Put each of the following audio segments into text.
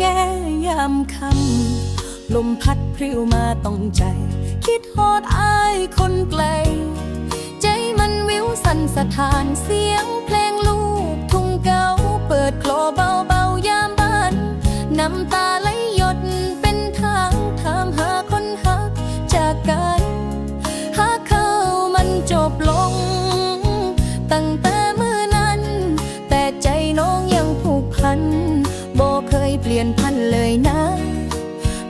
แงยามค่ำลมพัดพริ้วมาต้องใจ คิดฮอดอายคนไกล ใจมันวิวสั่นสะท้านเสียงเพลงลูกทุ่งเก่าเปิดคลเบาเบาๆยามบ้านน้ำตาไหลหยดเป็นทางถามหาคนหักจากกันหากเขามันจบลง ตั้งแต่ ยเปลี่ยนพันเลยนะ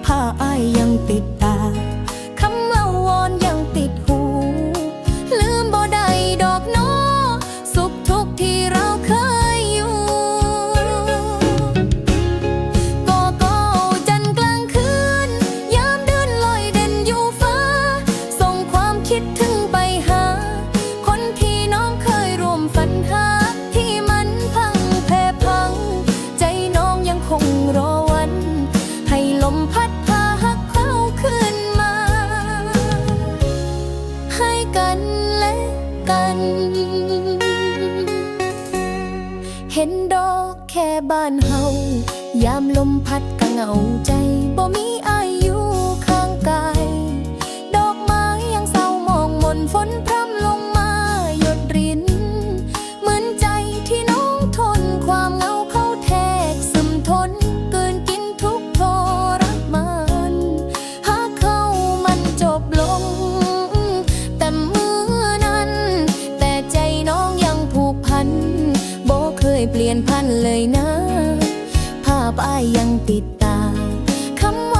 ผ้าอ้ายยังติดตาคำว่าวอนยังติดหู ลืมบ่ได้ดอกน้อสุขทุกที่เราเคยอยู่ก็ก็จันทร์กลางคืน ยามเดินลอยเด่นอยู่ฟ้า ส่งความคิดถึงไปหา คนที่น้องเคยร่วมฝันหา เห็นดอกแค่บ้านเฮายามลมพัดก็เหงาใจบ่มีอายอยู่ข้างกาย ดอกไม้ยังเศร้ามองมนฝนพร่ำลงมาหยดรินเหมือนใจที่น้องทนความเหงาเข้าแทกซึมทนเกินกินทุกทรมานหากเขามันจบลง เปลี่ยนพันเลยนะ ภาพอายยังติดตาคำว่า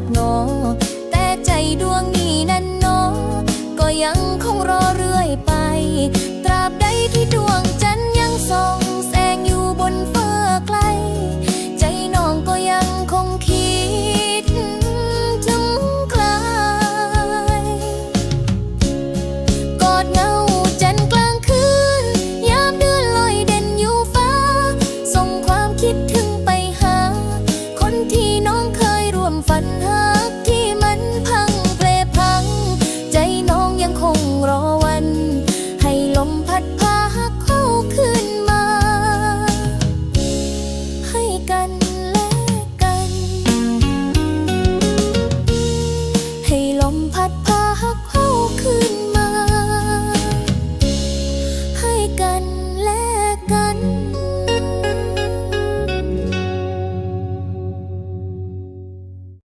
อกหนอ แต่ใจดวงนี้นั้นหนอ ก็ยังคงรอเรื่อยไป ตราบใดที่ดวงจันทร์ยังส่องแสงอยู่บนฟ้าไกล ใจน้องก็ยังคงคิด กันและกัน